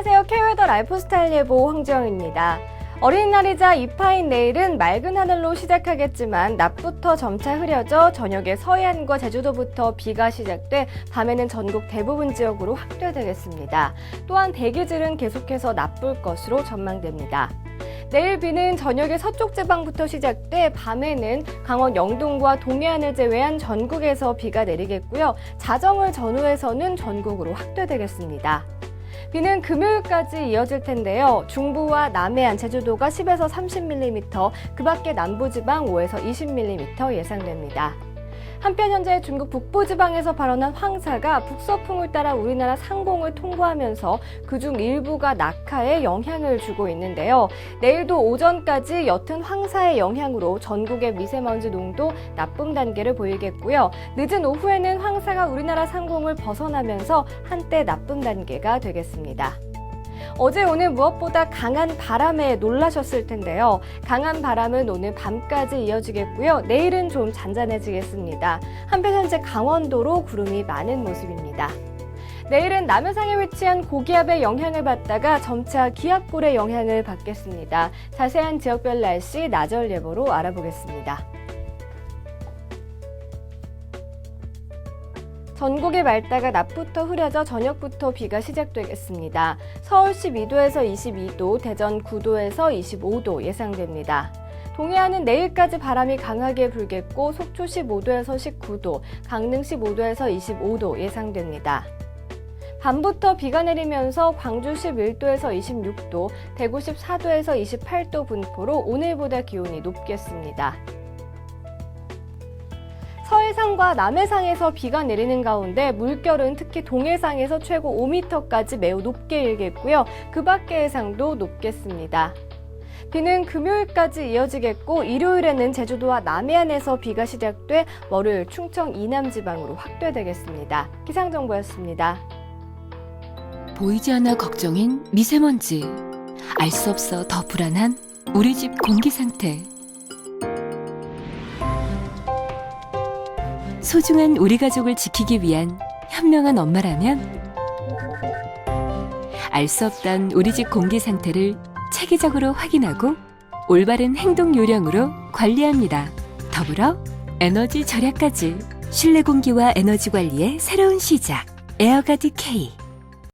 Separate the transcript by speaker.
Speaker 1: 안녕하세요. K웨더 라이프스타일 예보 황지영입니다. 어린이날이자 이파인 내일은 맑은 하늘로 시작하겠지만 낮부터 점차 흐려져 저녁에 서해안과 제주도부터 비가 시작돼 밤에는 전국 대부분 지역으로 확대되겠습니다. 또한 대기질은 계속해서 나쁠 것으로 전망됩니다. 내일 비는 저녁에 서쪽 지방부터 시작돼 밤에는 강원 영동과 동해안을 제외한 전국에서 비가 내리겠고요. 자정을 전후해서는 전국으로 확대되겠습니다. 비는 금요일까지 이어질 텐데요. 중부와 남해안, 제주도가 10에서 30mm, 그 밖에 남부지방 5에서 20mm 예상됩니다. 한편 현재 중국 북부 지방에서 발원한 황사가 북서풍을 따라 우리나라 상공을 통과하면서 그중 일부가 낙하에 영향을 주고 있는데요. 내일도 오전까지 옅은 황사의 영향으로 전국의 미세먼지 농도 나쁨 단계를 보이겠고요. 늦은 오후에는 황사가 우리나라 상공을 벗어나면서 한때 나쁨 단계가 되겠습니다. 어제 오늘 무엇보다 강한 바람에 놀라셨을 텐데요. 강한 바람은 오늘 밤까지 이어지겠고요. 내일은 좀 잔잔해지겠습니다. 한편 현재 강원도로 구름이 많은 모습입니다. 내일은 남해상에 위치한 고기압의 영향을 받다가 점차 기압골의 영향을 받겠습니다. 자세한 지역별 날씨 나절 예보로 알아보겠습니다. 전국이 맑다가 낮부터 흐려져 저녁부터 비가 시작되겠습니다. 서울 12도에서 22도, 대전 9도에서 25도 예상됩니다. 동해안은 내일까지 바람이 강하게 불겠고 속초 15도에서 19도, 강릉 15도에서 25도 예상됩니다. 밤부터 비가 내리면서 광주 11도에서 26도, 대구 14도에서 28도 분포로 오늘보다 기온이 높겠습니다. 서해상과 남해상에서 비가 내리는 가운데 물결은 특히 동해상에서 최고 5m까지 매우 높게 일겠고요. 그 밖의 해상도 높겠습니다. 비는 금요일까지 이어지겠고 일요일에는 제주도와 남해안에서 비가 시작돼 월요일 충청 이남 지방으로 확대되겠습니다. 기상 정보였습니다.
Speaker 2: 보이지 않아 걱정인 미세먼지. 알 수 없어 더 불안한 우리 집 공기 상태. 소중한 우리 가족을 지키기 위한 현명한 엄마라면 알 수 없던 우리 집 공기 상태를 체계적으로 확인하고 올바른 행동 요령으로 관리합니다. 더불어 에너지 절약까지 실내 공기와 에너지 관리의 새로운 시작. 에어가드 K